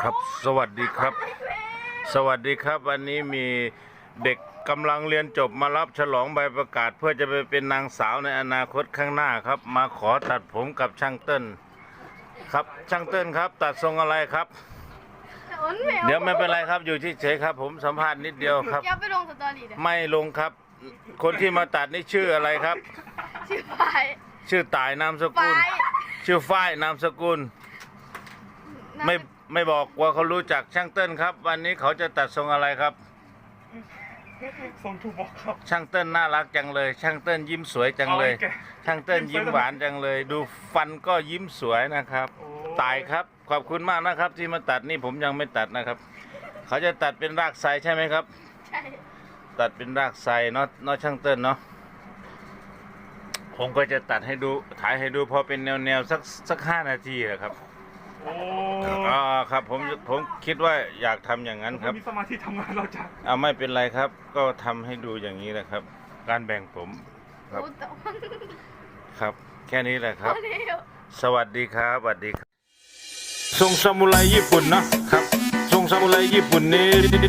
ครับ สวัสดีครับ สวัสดีครับ วันนี้มีเด็กกำลังเรียนจบมารับฉลองใบประกาศ เพื่อจะไปเป็นนางสาวในอนาคตข้างหน้าครับ มาขอตัดผมกับช่างเติ้ลครับช่างเติ้ลครับ ตัดทรงอะไรครับ เดี๋ยวไม่เป็นไรครับอยู่เฉยๆครับ ผมสัมภาษณ์นิดเดียวครับ อย่าไปลงสตอรี่เดี๋ยวไม่ลงครับ คนที่มาตัดนี่ชื่ออะไรครับ ชื่อไฟชื่อต่ายนามสไฟกุล ชื่อฝ้ายนามสกุล ไม่ไม่บอกว่าเขารู้จักช่างเติ้ลครับ วันนี้เขาจะตัดทรงอะไรครับ ทรงทูบอกครับ ช่างเติ้ลน่ารักจังเลย ช่างเติ้ลยิ้มสวยจังเลย เอาไอ้แก ช่างเติ้ลยิ้มหวานจังเลย ดูฟันก็ยิ้มสวยนะครับ โอ้ตายครับ ขอบคุณมากนะครับ ที่มาตัดนี่ผมยังไม่ตัดนะครับ เขาจะตัดเป็นรากไทรใช่ไหมครับ ใช่ตัดเป็นรากไทรเนาะเนาะช่างเติ้ลเนาะผมก็จะตัดให้ดูถ่ายให้ดูพอเป็นแนวๆสักสักห้านาทีอะครับโอ้อ่า ครับ ผมผมคิดว่าอยากทำอย่างนั้นครับ มีสมาธิทำงานเราจะเอาไม่เป็นไรครับ ก็ทำให้ดูอย่างนี้แหละครับ การแบ่งผมครับโอ้แต่ว่าครับ แค่นี้แหละครับ เร็ว สวัสดีครับสวัสดีครับทรงซามูไรญี่ปุ่นนะครับทรงซามูไรญี่ปุ่นนี้